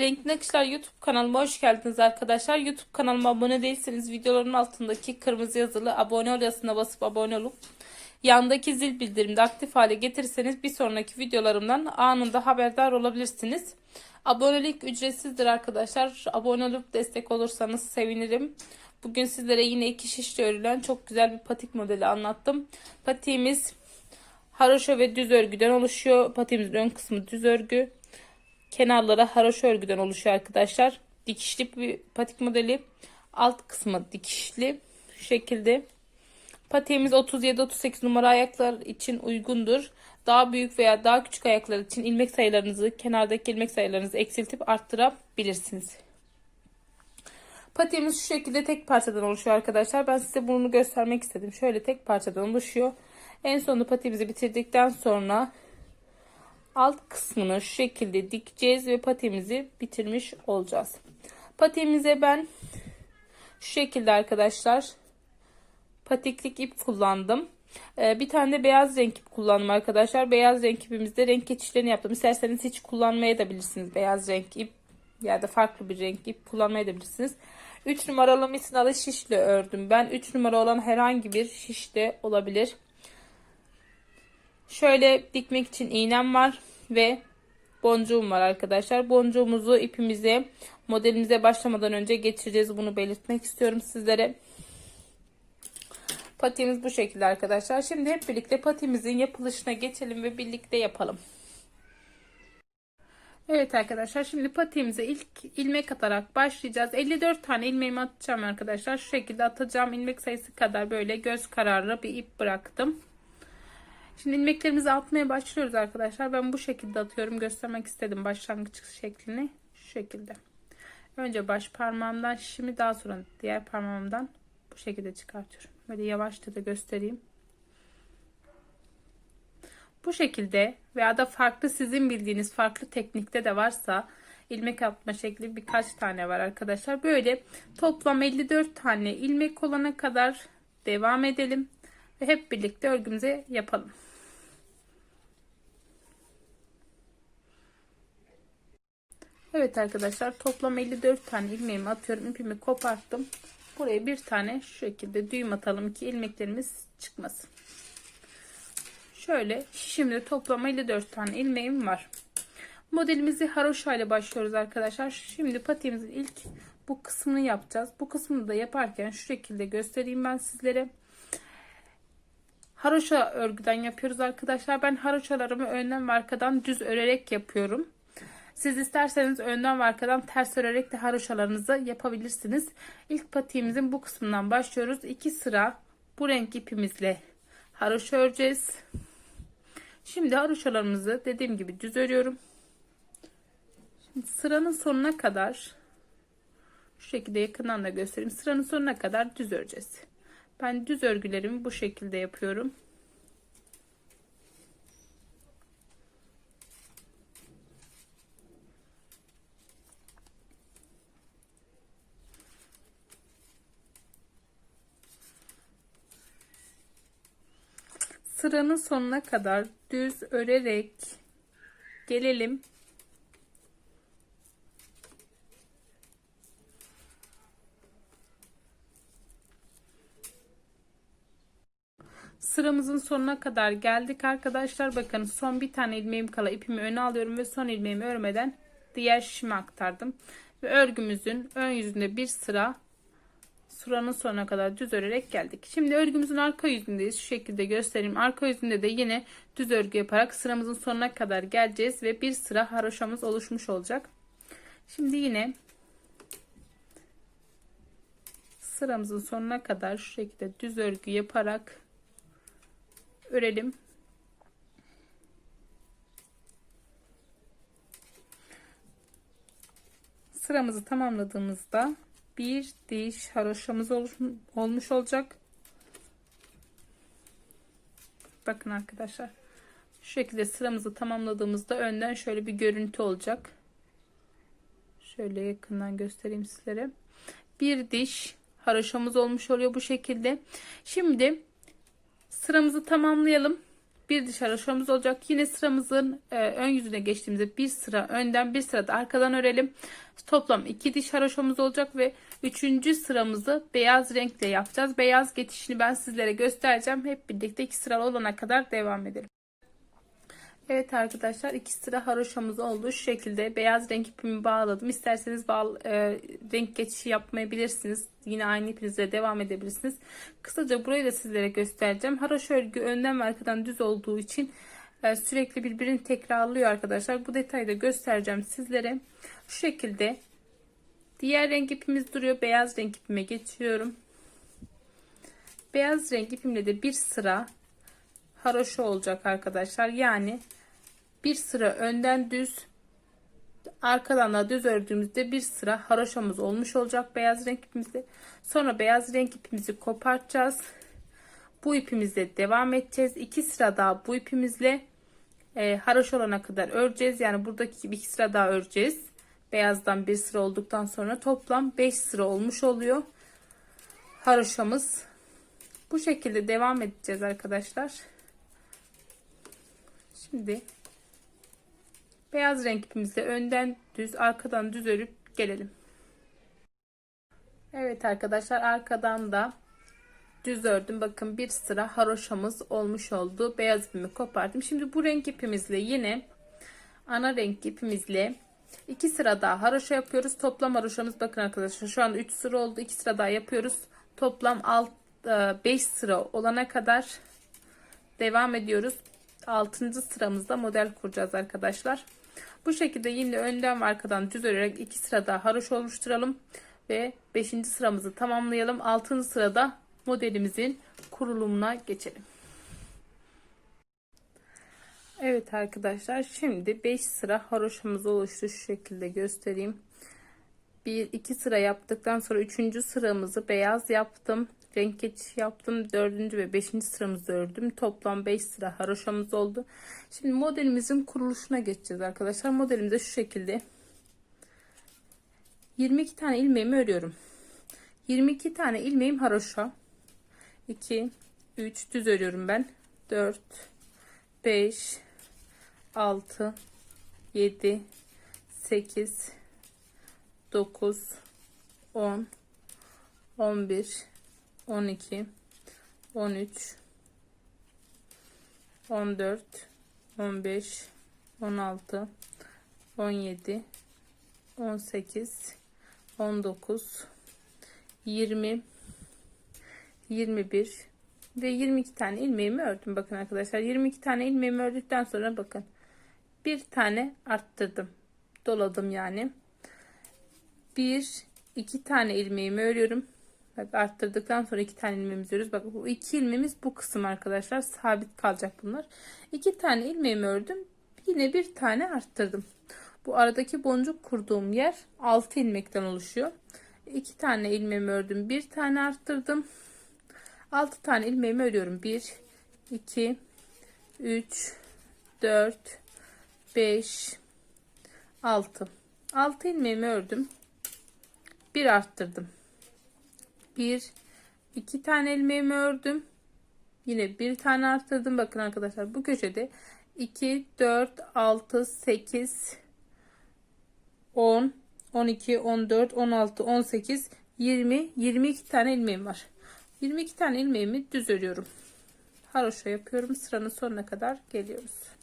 Renkli Nakışlar YouTube kanalıma hoş geldiniz arkadaşlar. YouTube kanalıma abone değilseniz videoların altındaki kırmızı yazılı abone ol yazısına basıp abone olup yandaki zil bildirimini de aktif hale getirirseniz bir sonraki videolarımdan anında haberdar olabilirsiniz. Abonelik ücretsizdir arkadaşlar. Abone olup destek olursanız sevinirim. Bugün sizlere yine iki şişle örülen çok güzel bir patik modeli anlattım. Patiğimiz haroşa ve düz örgüden oluşuyor. Patiğimizin ön kısmı düz örgü. Kenarlara haroşa örgüden oluşuyor arkadaşlar. Dikişli bir patik modeli. Alt kısmı dikişli. Şu şekilde. Patiğimiz 37-38 numara ayaklar için uygundur. Daha büyük veya daha küçük ayaklar için ilmek sayılarınızı, kenardaki ilmek sayılarınızı eksiltip arttırabilirsiniz. Patiğimiz şu şekilde tek parçadan oluşuyor arkadaşlar. Ben size bunu göstermek istedim. Şöyle tek parçadan oluşuyor. En sonunda patiğimizi bitirdikten sonra alt kısmını şu şekilde dikeceğiz ve patiğimizi bitirmiş olacağız. Patiğimize ben şu şekilde arkadaşlar patiklik ip kullandım. Ee, bir tane de beyaz renk ip kullandım arkadaşlar. Beyaz renk ipimizde renk geçişlerini yaptım. İsterseniz hiç kullanmaya da bilirsiniz beyaz renk ip ya da farklı bir renk ip kullanmaya da bilirsiniz. 3 numaralı misinalı şişle ördüm. Ben 3 numara olan herhangi bir şişte olabilir. Şöyle dikmek için iğnem var ve boncuğum var arkadaşlar. Boncuğumuzu ipimize modelimize başlamadan önce geçireceğiz. Bunu belirtmek istiyorum sizlere. Patiğimiz bu şekilde arkadaşlar. Şimdi hep birlikte patimizin yapılışına geçelim ve birlikte yapalım. Evet arkadaşlar şimdi patiğimize ilk ilmek atarak başlayacağız. 54 tane ilmeğimi atacağım arkadaşlar. Şu şekilde atacağım ilmek sayısı kadar böyle göz kararı bir ip bıraktım. Şimdi ilmeklerimizi atmaya başlıyoruz arkadaşlar. Ben bu şekilde atıyorum. Göstermek istedim başlangıç şeklini. Şu şekilde. Önce baş parmağımdan şimdi daha sonra diğer parmağımdan bu şekilde çıkartıyorum. Böyle yavaşça da göstereyim. Bu şekilde veya da farklı sizin bildiğiniz farklı teknikte de varsa ilmek atma şekli birkaç tane var arkadaşlar. Böyle toplam 54 tane ilmek olana kadar devam edelim ve hep birlikte örgümüze yapalım. Evet arkadaşlar toplam 54 tane ilmeğimi atıyorum. ipimi koparttım. Buraya bir tane şu şekilde düğüm atalım ki ilmeklerimiz çıkmasın. Şöyle şişimde toplam 54 tane ilmeğim var. Modelimizi haroşa ile başlıyoruz arkadaşlar. Şimdi patiğimizin ilk bu kısmını yapacağız. Bu kısmını da yaparken şu şekilde göstereyim ben sizlere. Haroşa örgüden yapıyoruz arkadaşlar. Ben haroşalarımı önden ve arkadan düz örerek yapıyorum. Siz isterseniz önden ve arkadan ters örerek de haroşalarınızı yapabilirsiniz. İlk patiğimizin bu kısmından başlıyoruz. 2 sıra bu renk ipimizle haroşa öreceğiz. Şimdi haroşalarımızı dediğim gibi düz örüyorum. Şimdi sıranın sonuna kadar şu şekilde yakından da göstereyim. Sıranın sonuna kadar düz öreceğiz. Ben düz örgülerimi bu şekilde yapıyorum. Sıranın sonuna kadar düz örerek gelelim. Sıramızın sonuna kadar geldik arkadaşlar. Bakın son bir tane ilmeğim kala ipimi öne alıyorum ve son ilmeğimi örmeden diğer şişime aktardım. Ve örgümüzün ön yüzünde bir sıra sıranın sonuna kadar düz örerek geldik. Şimdi örgümüzün arka yüzündeyiz. Şu şekilde göstereyim. Arka yüzünde de yine düz örgü yaparak sıramızın sonuna kadar geleceğiz ve bir sıra haroşamız oluşmuş olacak. Şimdi yine sıramızın sonuna kadar şu şekilde düz örgü yaparak örelim. Sıramızı tamamladığımızda bir diş haroşamız olmuş olacak. Bakın arkadaşlar. Şu şekilde sıramızı tamamladığımızda önden şöyle bir görüntü olacak. Şöyle yakından göstereyim sizlere. Bir diş haroşamız olmuş oluyor bu şekilde. Şimdi sıramızı tamamlayalım. bir diş haroşamız olacak. Yine sıramızın e, ön yüzüne geçtiğimizde bir sıra önden bir sıra da arkadan örelim. Toplam iki diş haroşamız olacak ve üçüncü sıramızı beyaz renkle yapacağız. Beyaz geçişini ben sizlere göstereceğim. Hep birlikte iki sıra olana kadar devam edelim. Evet arkadaşlar iki sıra haroşamız oldu. Şu şekilde beyaz renk ipimi bağladım. İsterseniz bağ, e, renk geçişi yapmayabilirsiniz. Yine aynı ipinizle devam edebilirsiniz. Kısaca burayı da sizlere göstereceğim. Haroşa örgü önden ve arkadan düz olduğu için e, sürekli birbirini tekrarlıyor arkadaşlar. Bu detayı da göstereceğim sizlere. Şu şekilde diğer renk ipimiz duruyor. Beyaz renk ipime geçiyorum. Beyaz renk ipimle de bir sıra haroşa olacak arkadaşlar. Yani bir sıra önden düz arkadan da düz ördüğümüzde bir sıra haroşamız olmuş olacak beyaz renk ipimizde. Sonra beyaz renk ipimizi kopartacağız. Bu ipimizle devam edeceğiz. İki sıra daha bu ipimizle e, haroş olana kadar öreceğiz. Yani buradaki bir iki sıra daha öreceğiz. Beyazdan bir sıra olduktan sonra toplam 5 sıra olmuş oluyor. Haroşamız. Bu şekilde devam edeceğiz arkadaşlar. Şimdi beyaz renk ipimizle önden düz arkadan düz örüp gelelim. Evet arkadaşlar arkadan da düz ördüm. Bakın bir sıra haroşamız olmuş oldu. Beyaz ipimi kopardım. Şimdi bu renk ipimizle yine ana renk ipimizle iki sıra daha haroşa yapıyoruz. Toplam haroşamız bakın arkadaşlar şu anda 3 sıra oldu. 2 sıra daha yapıyoruz. Toplam 5 sıra olana kadar devam ediyoruz. 6. sıramızda model kuracağız arkadaşlar. Bu şekilde yine önden ve arkadan düz örerek 2 sıra daha haroş oluşturalım ve 5. sıramızı tamamlayalım. 6. sırada modelimizin kurulumuna geçelim. Evet arkadaşlar şimdi 5 sıra haroşamız oluştu. Şu şekilde göstereyim. 1 2 sıra yaptıktan sonra 3. sıramızı beyaz yaptım. Renk geçiş yaptım. 4. ve 5. sıramızı ördüm. Toplam 5 sıra haroşamız oldu. Şimdi modelimizin kuruluşuna geçeceğiz arkadaşlar. Modelimde şu şekilde 22 tane ilmeğimi örüyorum. 22 tane ilmeğim haroşa. 2 3 düz örüyorum ben. 4 5 6 7 8 9 10 11 12 13 14 15 16 17 18 19 20 21 ve 22 tane ilmeğimi ördüm. Bakın arkadaşlar 22 tane ilmeğimi ördükten sonra bakın bir tane arttırdım doladım yani bir iki tane ilmeğimi örüyorum Bak arttırdıktan sonra iki tane ilmeğimizi örüyoruz. Bak bu iki ilmeğimiz bu kısım arkadaşlar. Sabit kalacak bunlar. İki tane ilmeğimi ördüm. Yine bir tane arttırdım. Bu aradaki boncuk kurduğum yer 6 ilmekten oluşuyor. 2 tane ilmeğimi ördüm. Bir tane arttırdım. 6 tane ilmeğimi örüyorum. 1 2 3 4 5 6 6 ilmeğimi ördüm. Bir arttırdım. Bir, iki tane ilmeğimi ördüm. Yine bir tane arttırdım. Bakın arkadaşlar bu köşede 2, 4, 6, 8, 10, 12, 14, 16, 18, 20, 22 tane ilmeğim var. 22 tane ilmeğimi düz örüyorum. Haroşa yapıyorum. Sıranın sonuna kadar geliyoruz.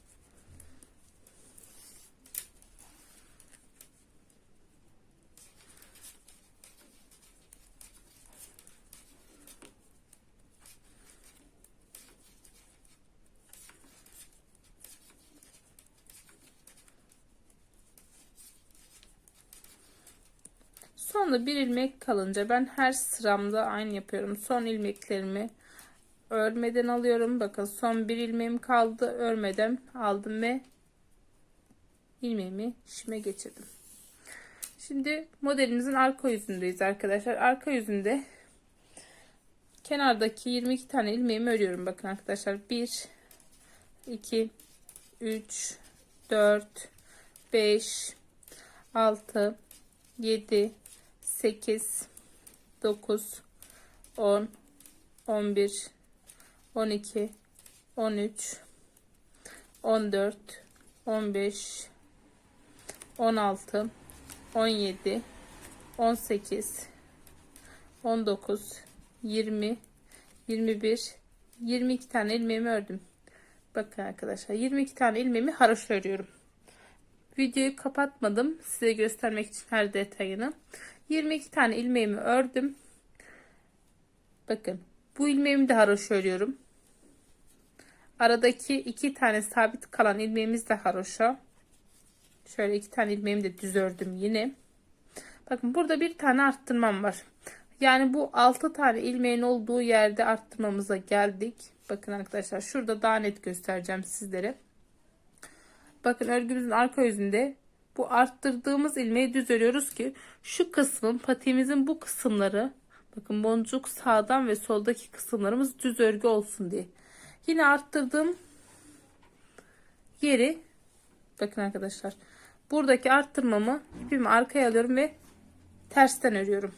Sonunda bir ilmek kalınca ben her sıramda aynı yapıyorum. Son ilmeklerimi örmeden alıyorum. Bakın son bir ilmeğim kaldı. Örmeden aldım ve ilmeğimi işime geçirdim. Şimdi modelimizin arka yüzündeyiz arkadaşlar. Arka yüzünde kenardaki 22 tane ilmeğimi örüyorum. Bakın arkadaşlar 1 2 3 4 5 6 7 8 9 10 11 12 13 14 15 16 17 18 19 20 21 22 tane ilmeğimi ördüm. Bakın arkadaşlar 22 tane ilmeğimi haroşa örüyorum. Videoyu kapatmadım size göstermek için her detayını. 22 tane ilmeğimi ördüm. Bakın bu ilmeğimi de haroşa örüyorum. Aradaki iki tane sabit kalan ilmeğimiz de haroşa. Şöyle iki tane ilmeğimi de düz ördüm yine. Bakın burada bir tane arttırmam var. Yani bu 6 tane ilmeğin olduğu yerde arttırmamıza geldik. Bakın arkadaşlar şurada daha net göstereceğim sizlere. Bakın örgümüzün arka yüzünde bu arttırdığımız ilmeği düz örüyoruz ki şu kısmın patiğimizin bu kısımları bakın boncuk sağdan ve soldaki kısımlarımız düz örgü olsun diye. Yine arttırdığım yeri bakın arkadaşlar buradaki arttırmamı ipimi arkaya alıyorum ve tersten örüyorum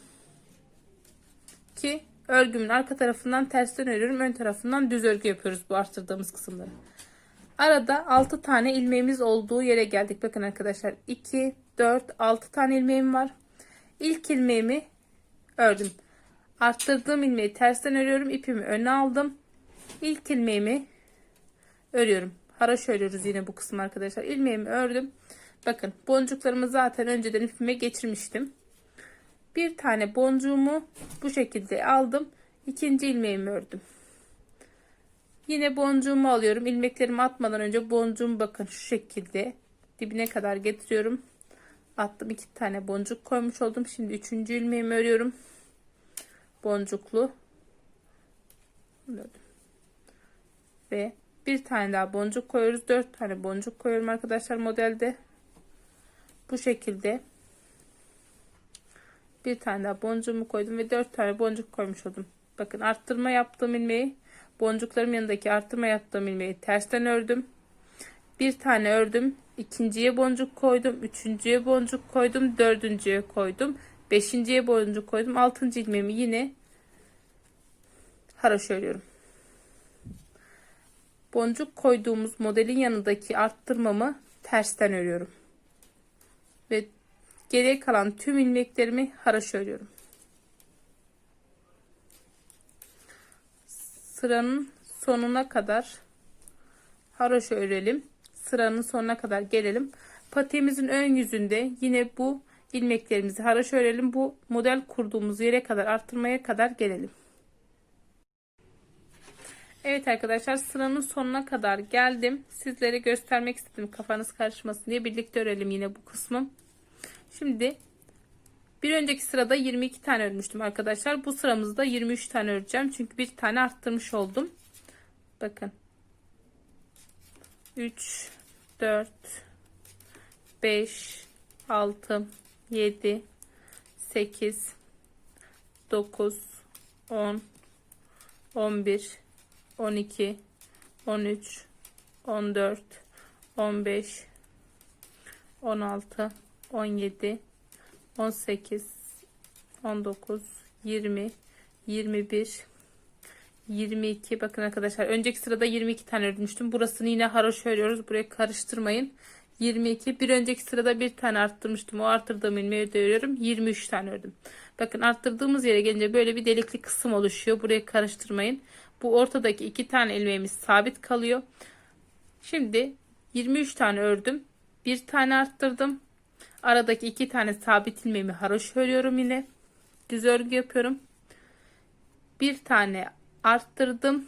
ki örgümün arka tarafından tersten örüyorum ön tarafından düz örgü yapıyoruz bu arttırdığımız kısımları arada 6 tane ilmeğimiz olduğu yere geldik. Bakın arkadaşlar 2 4 6 tane ilmeğim var. İlk ilmeğimi ördüm. Arttırdığım ilmeği tersten örüyorum ipimi öne aldım. İlk ilmeğimi örüyorum. Haraş örüyoruz yine bu kısım arkadaşlar. İlmeğimi ördüm. Bakın boncuklarımı zaten önceden ipime geçirmiştim. Bir tane boncuğumu bu şekilde aldım. İkinci ilmeğimi ördüm yine boncuğumu alıyorum. İlmeklerimi atmadan önce boncuğumu bakın şu şekilde. Dibine kadar getiriyorum. Attım. İki tane boncuk koymuş oldum. Şimdi üçüncü ilmeğimi örüyorum. Boncuklu. Ve bir tane daha boncuk koyuyoruz. Dört tane boncuk koyuyorum arkadaşlar modelde. Bu şekilde. Bir tane daha boncuğumu koydum ve dört tane boncuk koymuş oldum. Bakın arttırma yaptığım ilmeği boncuklarım yanındaki arttırma yaptığım ilmeği tersten ördüm. Bir tane ördüm. ikinciye boncuk koydum. Üçüncüye boncuk koydum. Dördüncüye koydum. Beşinciye boncuk koydum. Altıncı ilmeğimi yine haroşa örüyorum. Boncuk koyduğumuz modelin yanındaki arttırmamı tersten örüyorum. Ve Geriye kalan tüm ilmeklerimi haraşo örüyorum. Sıranın sonuna kadar haraşo örelim. Sıranın sonuna kadar gelelim. Patiğimizin ön yüzünde yine bu ilmeklerimizi haraşo örelim. Bu model kurduğumuz yere kadar arttırmaya kadar gelelim. Evet arkadaşlar sıranın sonuna kadar geldim. Sizlere göstermek istedim kafanız karışmasın diye birlikte örelim yine bu kısmı. Şimdi bir önceki sırada 22 tane örmüştüm arkadaşlar. Bu sıramızda 23 tane öreceğim. Çünkü bir tane arttırmış oldum. Bakın. 3 4 5 6 7 8 9 10 11 12 13 14 15 16 17 18 19 20 21 22 bakın arkadaşlar önceki sırada 22 tane örmüştüm burasını yine haroşa örüyoruz. Buraya karıştırmayın. 22 bir önceki sırada bir tane arttırmıştım. O arttırdığım ilmeği de örüyorum. 23 tane ördüm. Bakın arttırdığımız yere gelince böyle bir delikli kısım oluşuyor. Buraya karıştırmayın. Bu ortadaki iki tane ilmeğimiz sabit kalıyor. Şimdi 23 tane ördüm. Bir tane arttırdım Aradaki iki tane sabit ilmeğimi haroşa örüyorum yine. Düz örgü yapıyorum. Bir tane arttırdım.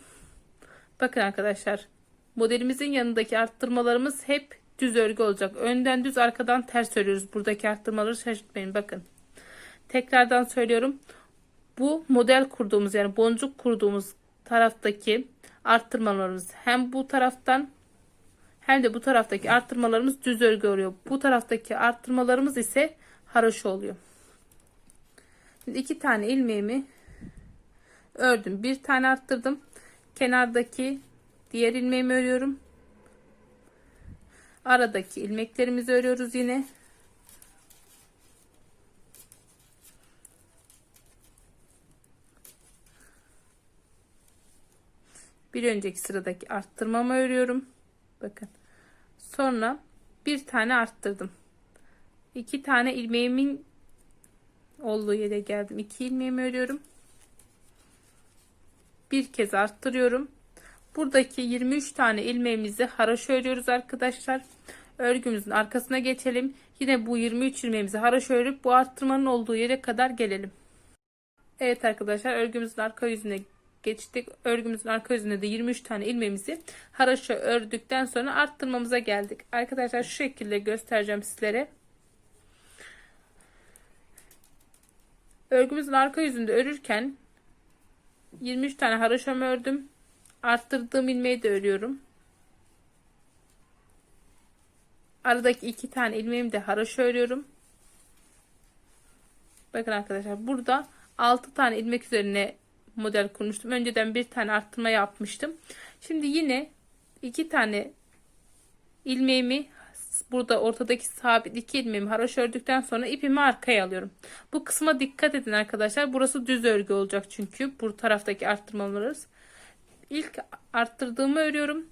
Bakın arkadaşlar modelimizin yanındaki arttırmalarımız hep düz örgü olacak. Önden düz arkadan ters örüyoruz. Buradaki arttırmaları şaşırtmayın bakın. Tekrardan söylüyorum. Bu model kurduğumuz yani boncuk kurduğumuz taraftaki arttırmalarımız hem bu taraftan hem de bu taraftaki arttırmalarımız düz örgü oluyor. Bu taraftaki arttırmalarımız ise haroşa oluyor. Şimdi iki tane ilmeğimi ördüm. Bir tane arttırdım. Kenardaki diğer ilmeğimi örüyorum. Aradaki ilmeklerimizi örüyoruz yine. Bir önceki sıradaki arttırmamı örüyorum. Bakın. Sonra bir tane arttırdım. İki tane ilmeğimin olduğu yere geldim. İki ilmeğimi örüyorum. Bir kez arttırıyorum. Buradaki 23 tane ilmeğimizi haraşo örüyoruz arkadaşlar. Örgümüzün arkasına geçelim. Yine bu 23 ilmeğimizi haraşo örüp bu arttırmanın olduğu yere kadar gelelim. Evet arkadaşlar örgümüzün arka yüzüne geçtik. Örgümüzün arka yüzünde de 23 tane ilmeğimizi haraşo ördükten sonra arttırmamıza geldik. Arkadaşlar şu şekilde göstereceğim sizlere. Örgümüzün arka yüzünde örürken 23 tane haraşom ördüm. Arttırdığım ilmeği de örüyorum. Aradaki iki tane ilmeğimi de haraşo örüyorum. Bakın arkadaşlar burada 6 tane ilmek üzerine model kurmuştum. Önceden bir tane arttırma yapmıştım. Şimdi yine iki tane ilmeğimi burada ortadaki sabit iki ilmeğimi haraşo ördükten sonra ipimi arkaya alıyorum. Bu kısma dikkat edin arkadaşlar. Burası düz örgü olacak çünkü bu taraftaki arttırmalarımız. İlk arttırdığımı örüyorum.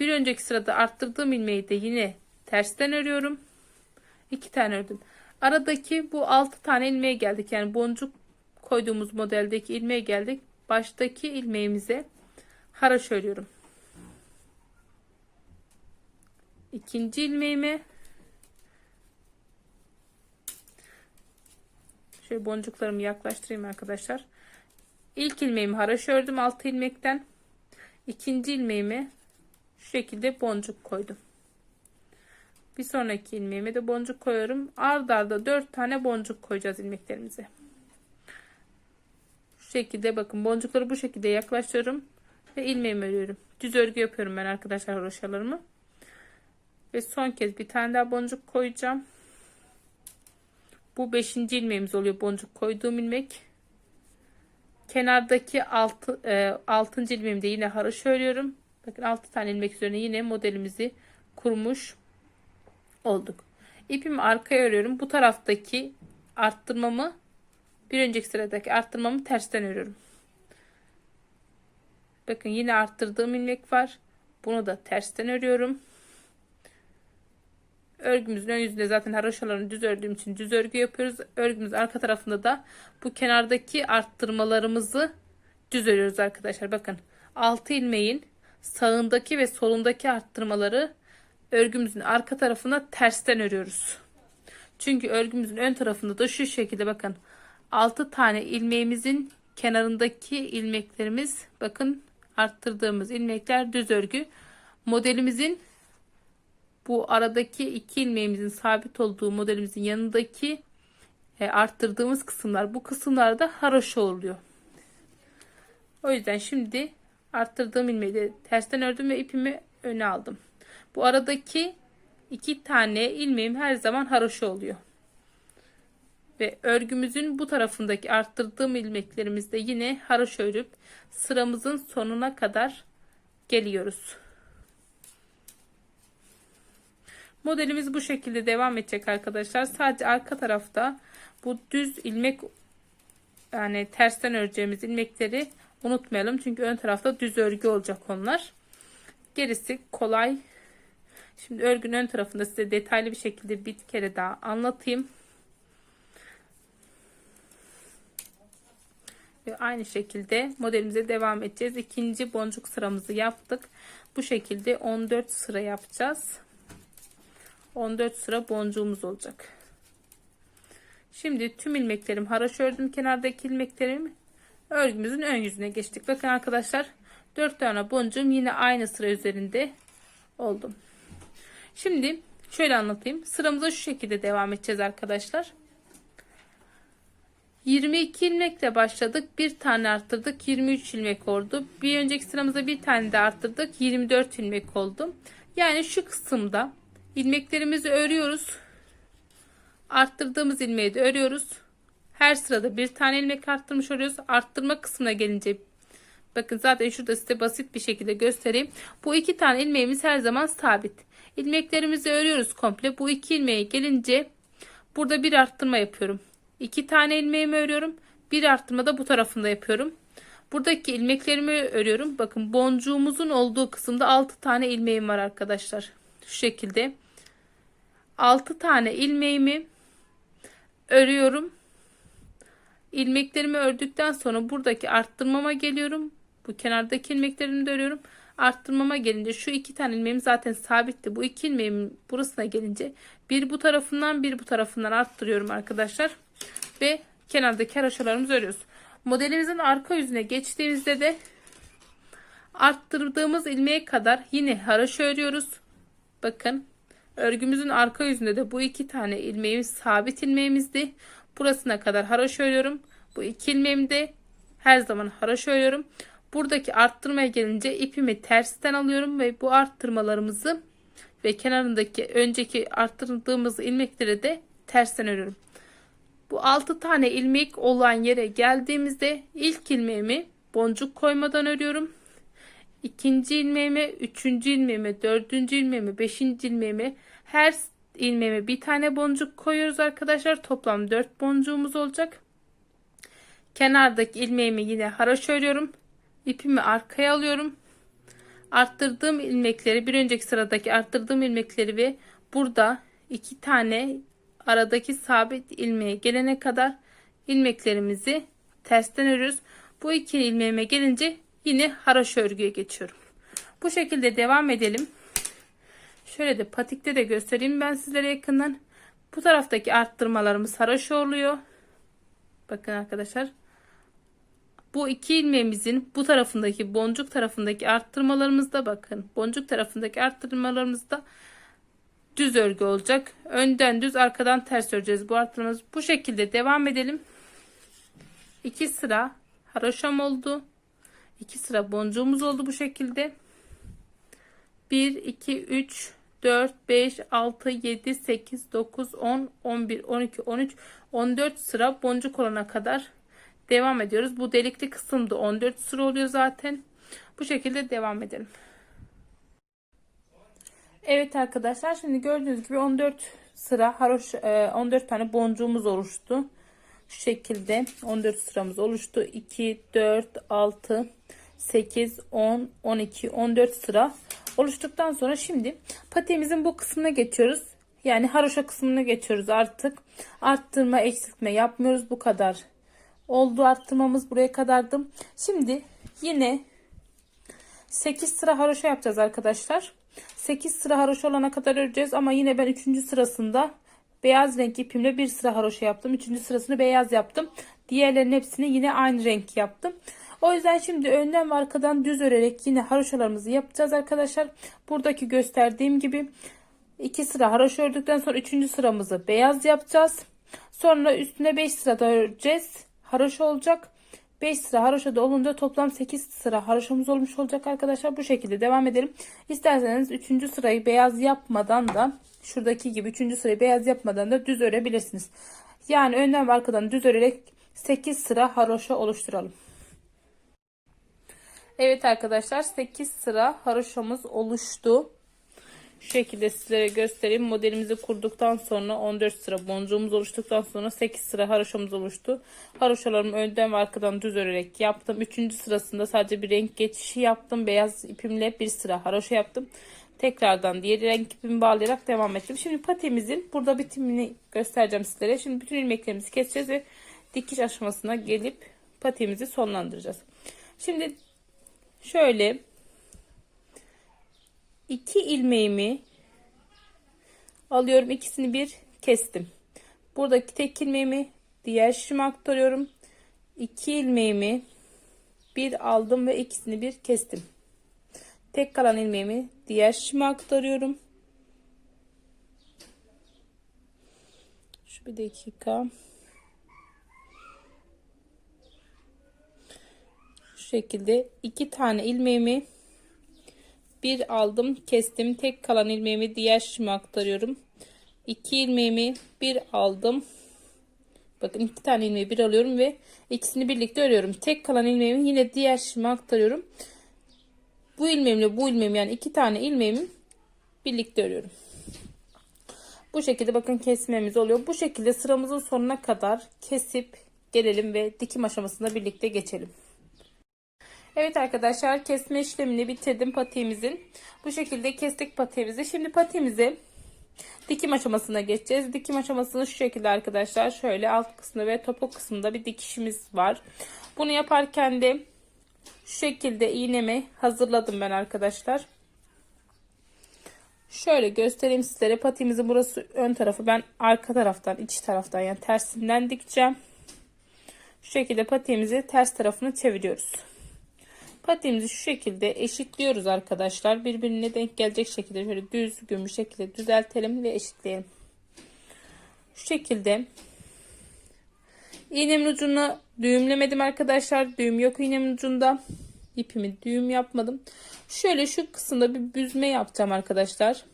Bir önceki sırada arttırdığım ilmeği de yine tersten örüyorum. İki tane ördüm. Aradaki bu altı tane ilmeğe geldik. Yani boncuk koyduğumuz modeldeki ilmeğe geldik. Baştaki ilmeğimize haraş örüyorum. İkinci ilmeğimi şöyle boncuklarımı yaklaştırayım arkadaşlar. İlk ilmeğimi haraş ördüm 6 ilmekten. İkinci ilmeğimi şu şekilde boncuk koydum. Bir sonraki ilmeğime de boncuk koyuyorum. Ard arda 4 tane boncuk koyacağız ilmeklerimize. Şekilde bakın boncukları bu şekilde yaklaştırıyorum ve ilmeğimi örüyorum. Düz örgü yapıyorum ben arkadaşlar roşalarımı. Ve son kez bir tane daha boncuk koyacağım. Bu 5. ilmeğimiz oluyor boncuk koyduğum ilmek. Kenardaki 6 e, 6. ilmeğimde yine haroşa örüyorum. Bakın 6 tane ilmek üzerine yine modelimizi kurmuş olduk. İpimi arkaya örüyorum. Bu taraftaki arttırmamı bir önceki sıradaki arttırmamı tersten örüyorum. Bakın yine arttırdığım ilmek var. Bunu da tersten örüyorum. Örgümüzün ön yüzünde zaten haroşalarını düz ördüğüm için düz örgü yapıyoruz. Örgümüz arka tarafında da bu kenardaki arttırmalarımızı düz örüyoruz arkadaşlar. Bakın 6 ilmeğin sağındaki ve solundaki arttırmaları örgümüzün arka tarafına tersten örüyoruz. Çünkü örgümüzün ön tarafında da şu şekilde bakın 6 tane ilmeğimizin kenarındaki ilmeklerimiz bakın arttırdığımız ilmekler düz örgü. Modelimizin bu aradaki iki ilmeğimizin sabit olduğu modelimizin yanındaki e, arttırdığımız kısımlar bu kısımlarda haroşa oluyor. O yüzden şimdi arttırdığım ilmeği de tersten ördüm ve ipimi öne aldım. Bu aradaki iki tane ilmeğim her zaman haroşa oluyor. Ve örgümüzün bu tarafındaki arttırdığım ilmeklerimizde yine haroşa örüp sıramızın sonuna kadar geliyoruz. Modelimiz bu şekilde devam edecek arkadaşlar. Sadece arka tarafta bu düz ilmek yani tersten öreceğimiz ilmekleri unutmayalım. Çünkü ön tarafta düz örgü olacak onlar. Gerisi kolay. Şimdi örgünün ön tarafında size detaylı bir şekilde bir kere daha anlatayım. Ve aynı şekilde modelimize devam edeceğiz. İkinci boncuk sıramızı yaptık. Bu şekilde 14 sıra yapacağız. 14 sıra boncuğumuz olacak. Şimdi tüm ilmeklerim haraş ördüm. Kenardaki ilmeklerimi örgümüzün ön yüzüne geçtik. Bakın arkadaşlar 4 tane boncuğum yine aynı sıra üzerinde oldum. Şimdi şöyle anlatayım. Sıramıza şu şekilde devam edeceğiz arkadaşlar. 22 ilmekle başladık. Bir tane arttırdık. 23 ilmek oldu. Bir önceki sıramızda bir tane de arttırdık. 24 ilmek oldu. Yani şu kısımda ilmeklerimizi örüyoruz. Arttırdığımız ilmeği de örüyoruz. Her sırada bir tane ilmek arttırmış oluyoruz. Arttırma kısmına gelince bakın zaten şurada size basit bir şekilde göstereyim. Bu iki tane ilmeğimiz her zaman sabit. İlmeklerimizi örüyoruz komple. Bu iki ilmeğe gelince burada bir arttırma yapıyorum. İki tane ilmeğimi örüyorum. Bir arttırma da bu tarafında yapıyorum. Buradaki ilmeklerimi örüyorum. Bakın boncuğumuzun olduğu kısımda 6 tane ilmeğim var arkadaşlar şu şekilde 6 tane ilmeğimi örüyorum. İlmeklerimi ördükten sonra buradaki arttırmama geliyorum. Bu kenardaki ilmeklerimi de örüyorum. Arttırmama gelince şu iki tane ilmeğim zaten sabitti. Bu iki ilmeğim burasına gelince bir bu tarafından bir bu tarafından arttırıyorum arkadaşlar. Ve kenardaki haroşalarımızı örüyoruz. Modelimizin arka yüzüne geçtiğimizde de arttırdığımız ilmeğe kadar yine haroşa örüyoruz. Bakın örgümüzün arka yüzünde de bu iki tane ilmeğimiz sabit ilmeğimizdi. Burasına kadar haroşa örüyorum. Bu iki ilmeğimi de her zaman haroşa örüyorum. Buradaki arttırmaya gelince ipimi tersten alıyorum ve bu arttırmalarımızı ve kenarındaki önceki arttırdığımız ilmekleri de tersten örüyorum. Bu 6 tane ilmek olan yere geldiğimizde ilk ilmeğimi boncuk koymadan örüyorum. İkinci ilmeğime, üçüncü ilmeğime, dördüncü ilmeğime, beşinci ilmeğime her ilmeğime bir tane boncuk koyuyoruz arkadaşlar. Toplam 4 boncuğumuz olacak. Kenardaki ilmeğimi yine haraşo örüyorum. İpimi arkaya alıyorum. Arttırdığım ilmekleri bir önceki sıradaki arttırdığım ilmekleri ve burada iki tane aradaki sabit ilmeğe gelene kadar ilmeklerimizi tersten örüyoruz. Bu iki ilmeğime gelince yine haraşo örgüye geçiyorum. Bu şekilde devam edelim. Şöyle de patikte de göstereyim ben sizlere yakından. Bu taraftaki arttırmalarımız haraşo oluyor. Bakın arkadaşlar. Bu iki ilmeğimizin bu tarafındaki boncuk tarafındaki arttırmalarımızda bakın. Boncuk tarafındaki arttırmalarımızda düz örgü olacak. Önden düz arkadan ters öreceğiz bu arttırmamız. Bu şekilde devam edelim. 2 sıra haroşam oldu. 2 sıra boncuğumuz oldu bu şekilde. 1 2 3 4 5 6 7 8 9 10 11 12 13 14 sıra boncuk olana kadar devam ediyoruz. Bu delikli kısımda 14 sıra oluyor zaten. Bu şekilde devam edelim. Evet arkadaşlar şimdi gördüğünüz gibi 14 sıra haroş 14 tane boncuğumuz oluştu. Şu şekilde 14 sıramız oluştu. 2 4 6 8 10 12 14 sıra oluştuktan sonra şimdi patiğimizin bu kısmına geçiyoruz. Yani haroşa kısmına geçiyoruz artık. Arttırma eksiltme yapmıyoruz bu kadar. Oldu arttırmamız buraya kadardı. Şimdi yine 8 sıra haroşa yapacağız arkadaşlar. 8 sıra haroşa olana kadar öreceğiz ama yine ben 3. sırasında beyaz renk ipimle bir sıra haroşa yaptım. 3. sırasını beyaz yaptım. Diğerlerinin hepsini yine aynı renk yaptım. O yüzden şimdi önden ve arkadan düz örerek yine haroşalarımızı yapacağız arkadaşlar. Buradaki gösterdiğim gibi 2 sıra haroşa ördükten sonra 3. sıramızı beyaz yapacağız. Sonra üstüne 5 sıra da öreceğiz. Haroşa olacak. 5 sıra haroşada olunca toplam 8 sıra haroşamız olmuş olacak arkadaşlar. Bu şekilde devam edelim. İsterseniz 3. sırayı beyaz yapmadan da şuradaki gibi 3. sırayı beyaz yapmadan da düz örebilirsiniz. Yani önden ve arkadan düz örerek 8 sıra haroşa oluşturalım. Evet arkadaşlar 8 sıra haroşamız oluştu. Şu şekilde sizlere göstereyim. Modelimizi kurduktan sonra 14 sıra boncuğumuz oluştuktan sonra 8 sıra haroşamız oluştu. Haroşalarımı önden ve arkadan düz örerek yaptım. 3. sırasında sadece bir renk geçişi yaptım. Beyaz ipimle bir sıra haroşa yaptım. Tekrardan diğer renk ipimi bağlayarak devam ettim. Şimdi patemizin burada bitimini göstereceğim sizlere. Şimdi bütün ilmeklerimizi keseceğiz ve dikiş aşamasına gelip patemizi sonlandıracağız. Şimdi şöyle iki ilmeğimi alıyorum. ikisini bir kestim. Buradaki tek ilmeğimi diğer şişime aktarıyorum. İki ilmeğimi bir aldım ve ikisini bir kestim. Tek kalan ilmeğimi diğer şişime aktarıyorum. Şu bir dakika. Şu şekilde iki tane ilmeğimi bir aldım kestim. Tek kalan ilmeğimi diğer şişime aktarıyorum. 2 ilmeğimi bir aldım. Bakın iki tane ilmeği bir alıyorum ve ikisini birlikte örüyorum. Tek kalan ilmeğimi yine diğer şişime aktarıyorum. Bu ilmeğimle bu ilmeğim yani iki tane ilmeğimi birlikte örüyorum. Bu şekilde bakın kesmemiz oluyor. Bu şekilde sıramızın sonuna kadar kesip gelelim ve dikim aşamasında birlikte geçelim Evet arkadaşlar kesme işlemini bitirdim patiğimizin. Bu şekilde kestik patiğimizi. Şimdi patiğimizi dikim aşamasına geçeceğiz. Dikim aşamasını şu şekilde arkadaşlar. Şöyle alt kısmında ve topuk kısmında bir dikişimiz var. Bunu yaparken de şu şekilde iğnemi hazırladım ben arkadaşlar. Şöyle göstereyim sizlere. Patiğimizin burası ön tarafı. Ben arka taraftan, iç taraftan yani tersinden dikeceğim. Şu şekilde patiğimizi ters tarafını çeviriyoruz. Patiğimizi şu şekilde eşitliyoruz arkadaşlar. Birbirine denk gelecek şekilde şöyle düzgün bir şekilde düzeltelim ve eşitleyelim. Şu şekilde iğnemin ucunu düğümlemedim arkadaşlar. Düğüm yok iğnemin ucunda. İpimi düğüm yapmadım. Şöyle şu kısımda bir büzme yapacağım arkadaşlar.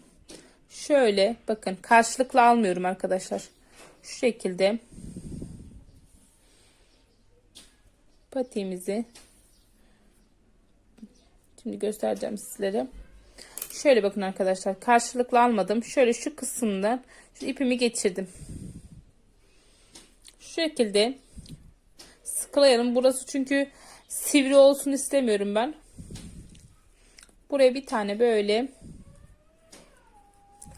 Şöyle bakın karşılıklı almıyorum arkadaşlar. Şu şekilde patiğimizi şimdi göstereceğim sizlere. Şöyle bakın arkadaşlar karşılıklı almadım. Şöyle şu kısımdan şu ipimi geçirdim. Şu şekilde sıkılayalım. Burası çünkü sivri olsun istemiyorum ben. Buraya bir tane böyle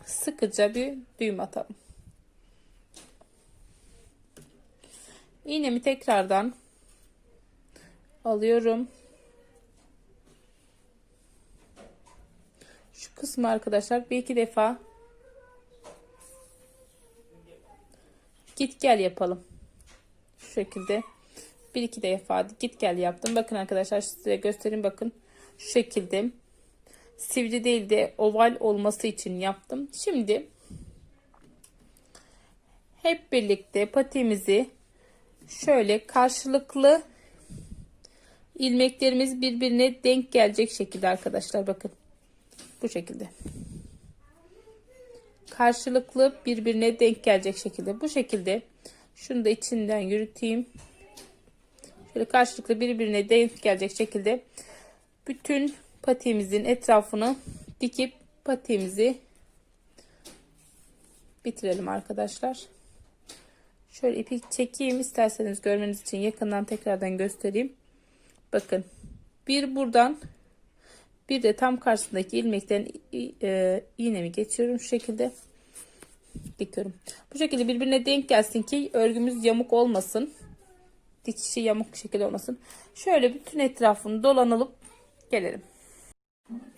sıkıca bir düğüm atalım. İğnemi tekrardan alıyorum. Şu kısmı arkadaşlar bir iki defa git gel yapalım. Şu şekilde bir iki defa git gel yaptım. Bakın arkadaşlar size göstereyim bakın. Şu şekilde sivri değil de oval olması için yaptım. Şimdi hep birlikte patiğimizi şöyle karşılıklı ilmeklerimiz birbirine denk gelecek şekilde arkadaşlar bakın. Bu şekilde. Karşılıklı birbirine denk gelecek şekilde. Bu şekilde şunu da içinden yürüteyim. Şöyle karşılıklı birbirine denk gelecek şekilde bütün patiğimizin etrafını dikip patiğimizi bitirelim arkadaşlar. Şöyle ipi çekeyim isterseniz görmeniz için yakından tekrardan göstereyim. Bakın bir buradan bir de tam karşısındaki ilmekten e, iğnemi geçiyorum şu şekilde dikiyorum. Bu şekilde birbirine denk gelsin ki örgümüz yamuk olmasın. Dikişi yamuk şekilde olmasın. Şöyle bütün etrafını dolanılıp gelelim.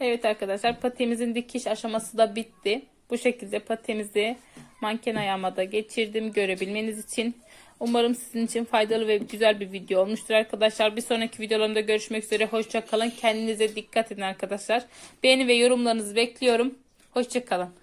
Evet arkadaşlar patiğimizin dikiş aşaması da bitti. Bu şekilde patiğimizi manken ayağıma da geçirdim görebilmeniz için. Umarım sizin için faydalı ve güzel bir video olmuştur arkadaşlar. Bir sonraki videolarımda görüşmek üzere. Hoşçakalın. Kendinize dikkat edin arkadaşlar. Beğeni ve yorumlarınızı bekliyorum. Hoşçakalın.